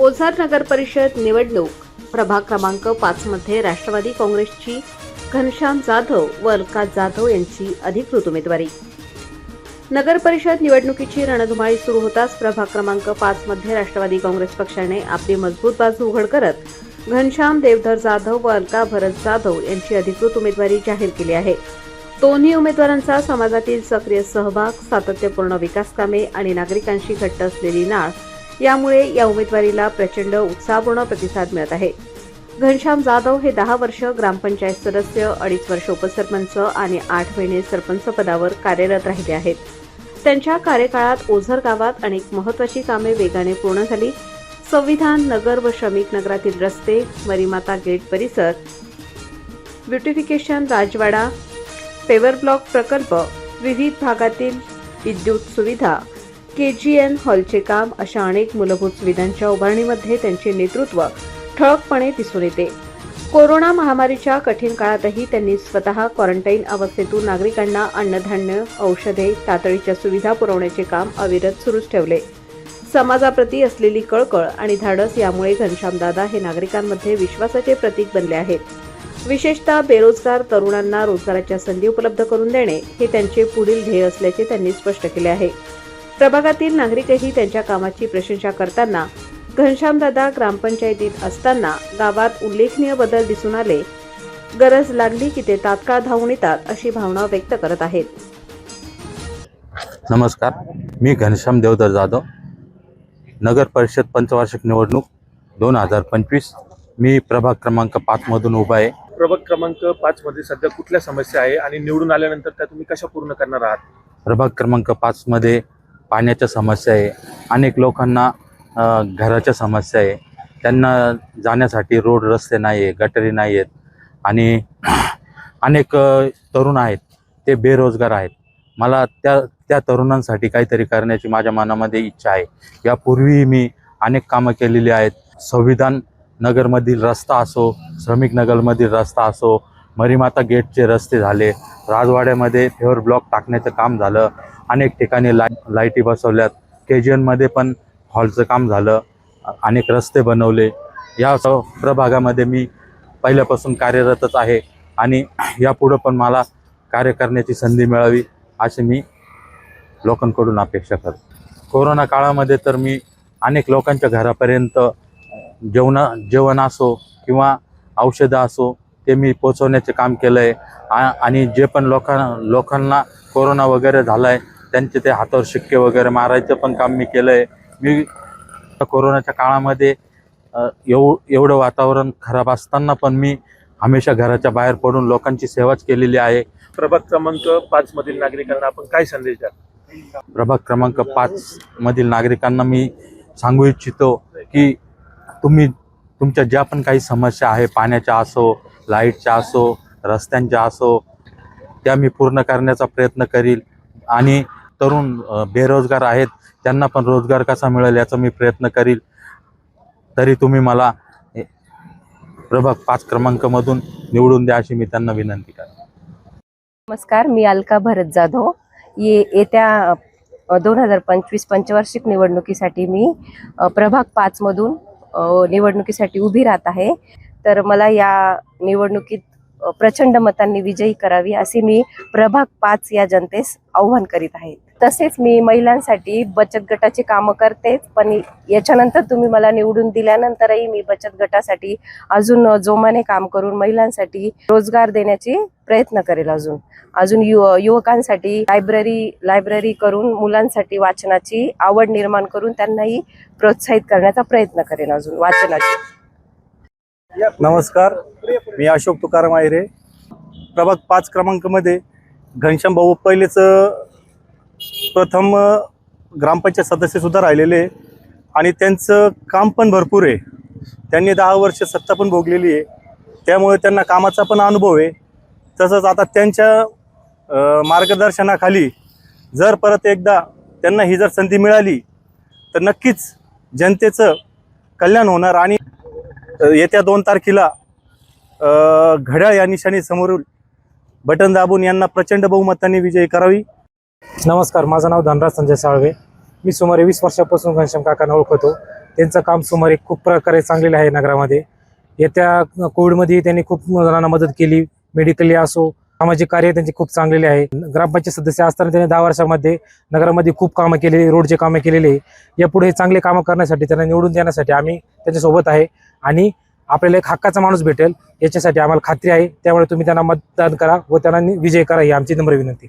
ओझर नगर परिषद निवडणूक. प्रभाग क्रमांक पाच मध्ये राष्ट्रवादी काँग्रेसची घनश्याम जाधव व अलका जाधव यांची अधिकृत उमेदवारी. नगर परिषद निवडणुकीची रणधुमाळी सुरू होताच प्रभाग क्रमांक पाच मध्ये राष्ट्रवादी काँग्रेस पक्षाने आपली मजबूत बाजू उघड करत घनश्याम देवधर जाधव व अलका भरत जाधव यांची अधिकृत उमेदवारी जाहीर केली आहे. दोन्ही उमेदवारांचा समाजातील सक्रिय सहभाग सातत्यपूर्ण विकास कामे आणि नागरिकांशी घट्ट असलेली नाळ यामुळे या उमेदवारीला प्रचंड उत्साहपूर्ण प्रतिसाद मिळत आहे. घनश्याम जाधव हे दहा वर्ष ग्रामपंचायत सदस्य अडीच वर्ष उपसरपंच आणि आठ महिने सरपंच पदावर कार्यरत राहिले आहेत. त्यांच्या कार्यकाळात ओझर गावात अनेक महत्वाची कामे वेगाने पूर्ण झाली. संविधान नगर व श्रमिक नगरातील रस्ते मरीमाता गेट परिसर ब्युटिफिकेशन राजवाडा पेवर ब्लॉक प्रकल्प विविध भागातील विद्युत सुविधा के जी एन हॉलचे काम अशा अनेक मूलभूत सुविधांच्या उभारणीमध्ये त्यांचे नेतृत्व ठळकपणे दिसून येते. कोरोना महामारीच्या कठीण काळातही त्यांनी स्वतः क्वारंटाईन अवस्थेतून नागरिकांना अन्नधान्य औषधे तातडीच्या सुविधा पुरवण्याचे काम अविरत सुरूच ठेवले. समाजाप्रती असलेली कळकळ आणि धाडस यामुळे घनश्यामदादा हे नागरिकांमध्ये विश्वासाचे प्रतीक बनले आहेत. विशेषतः बेरोजगार तरुणांना रोजगाराच्या संधी उपलब्ध करून देणे हे त्यांचे पुढील ध्येय असल्याचे त्यांनी स्पष्ट केले आहे. प्रभागातील नागरिकही त्यांच्या कामाची प्रशंसा करताना घनश्यामदादा ग्रामपंचायतीत असताना गावात उल्लेखनीय बदल दिसून आले. गरज लागली की ते तात्काळ धावून येतात अशी भावना व्यक्त करत आहेत. नमस्कार मी घनश्याम देवधर जाधव. नगर परिषद पंचवार्षिक निवडणूक दोन हजार पंचवीस. मी प्रभाग क्रमांक पाचमधून उभा आहे. प्रभाग क्रमांक पाच मध्ये सध्या कुठल्या समस्या आहे आणि निवडून आल्यानंतर त्या तुम्ही कशा पूर्ण करणार आहात? प्रभाग क्रमांक पाचमध्ये पाण्याच्या समस्या आहे. अनेक लोकांना घराच्या समस्या आहे. त्यांना जाण्यासाठी रोड रस्ते नाही आहे गटरी नाही आहेत आणि अनेक तरुण आहेत. ते बेरोजगार आहेत. मला त्या त्या तरुणांसाठी काहीतरी करण्याची माझ्या मनामध्ये इच्छा आहे. यापूर्वी मी अनेक कामं केलेली आहेत. संविधान नगरमधील रस्ता असो श्रमिक नगरमधील रस्ता असो मरीमाता गेटचे रस्ते झाले राजवाड्यामध्ये फेवर ब्लॉक टाकण्याचं काम झालं अनेक ठिकाणी लाय लाईटी बसवल्यात. के जी एनमध्ये पण हॉलचं काम झालं. अनेक रस्ते बनवले. या स- प्रभागामध्ये मी पहिल्यापासून कार्यरतच आहे आणि यापुढं पण मला कार्य करण्याची संधी मिळावी अशी मी लोकांकडून अपेक्षा करतो. कोरोना काळामध्ये तर मी अनेक लोकांच्या घरापर्यंत जेवण जेवण असो किंवा औषधं असो ते मी पोचवण्याचे काम केलं आहे आणि जे पण लोकां लोकांना कोरोना वगैरे झाला आहे त्यांचे ते हातावर शिक्के वगैरे मारायचं पण काम मी केलं आहे मी कोरोनाच्या काळामध्ये एव एवढं वातावरण खराब असताना पण मी हमेशा घराच्या बाहेर पडून लोकांची सेवाच केलेली आहे. प्रभाग क्रमांक पाच मधील नागरिकांना आपण काय संदेश द्या प्रभाग क्रमांक पाच मधील नागरिकांना मी सांगू इच्छितो की तुम्ही तुमच्या ज्या पण काही समस्या आहे पाण्याच्या असो लाईटच्या असो रस्त्यांच्या असो त्या मी पूर्ण करण्याचा प्रयत्न करील. आणि तरुण बेरोजगार आहेत त्यांना पण रोजगार कसा मिळेल याचा मी प्रयत्न करील. तरी तुम्ही मला प्रभाग पाच क्रमांकमधून निवडून द्या अशी मी त्यांना विनंती करेन नमस्कार मी अलका भरत जाधव. ये येत्या दोन हजार पंचवीस पंचवार्षिक निवडणुकीसाठी मी प्रभाग पाचमधून निवडणुकीसाठी उभी राहत आहे. तर मला या निवडणुकीत प्रचंड मतांनी विजयी करावी असे मी प्रभाग पाच या जनतेस आव्हान करीत आहे. तसेच मी महिलांसाठी बचत गटाची कामं करतेच पण याच्यानंतर तुम्ही मला निवडून दिल्यानंतरही मी बचत गटासाठी अजून जोमाने काम करून महिलांसाठी रोजगार देण्याची प्रयत्न करेल अजून. अजून यु युवकांसाठी लायब्ररी लायब्ररी करून मुलांसाठी वाचनाची आवड निर्माण करून त्यांनाही प्रोत्साहित करण्याचा प्रयत्न करेन अजून वाचनाची. नमस्कार. मी अशोक तुकाराम आयरे प्रभाग पाच क्रमांकामध्ये घनश्याम भाऊ पहिलेच प्रथम ग्रामपंचायत सदस्यसुद्धा राहिलेले आणि त्यांचं काम पण भरपूर आहे. त्यांनी दहा वर्ष सत्ता पण भोगलेली आहे. त्यामुळे त्यांना कामाचा पण अनुभव आहे. तसंच आता त्यांच्या मार्गदर्शनाखाली जर परत एकदा त्यांना ही जर संधी मिळाली तर नक्कीच जनतेचं कल्याण होणार आणि येत्या दोन तारखेला घड्याळ या निशाणी समोरून बटन दाबून यांना प्रचंड बहुमताने विजयी करावी. नमस्कार माझं नाव धनराज संजय साळवे. मी सुमारे वीस वर्षापासून घनश्याम काकांना ओळखतो. त्यांचं काम सुमारे खूप प्रकारे चांगलेलं आहे नगरामध्ये. येत्या कोविडमध्ये त्यांनी खूप जणांना मदत केली. मेडिकली असो सामाजिक कार्य त्यांचे खूप चांगलेले आहे. ग्रामपंचायत सदस्य असताना त्यांनी दहा वर्षामध्ये नगरामध्ये खूप कामं केलेली रोडचे कामं केलेले. यापुढे हे चांगले कामं करण्यासाठी त्यांना निवडून देण्यासाठी आम्ही त्यांच्यासोबत आहे. आणि आपल्याला एक हक्काचा माणूस भेटेल याच्यासाठी आम्हाला खात्री आहे. त्यामुळे तुम्ही त्यांना मतदान करा व त्यांना विजय करा ही आमची नम्र विनंती.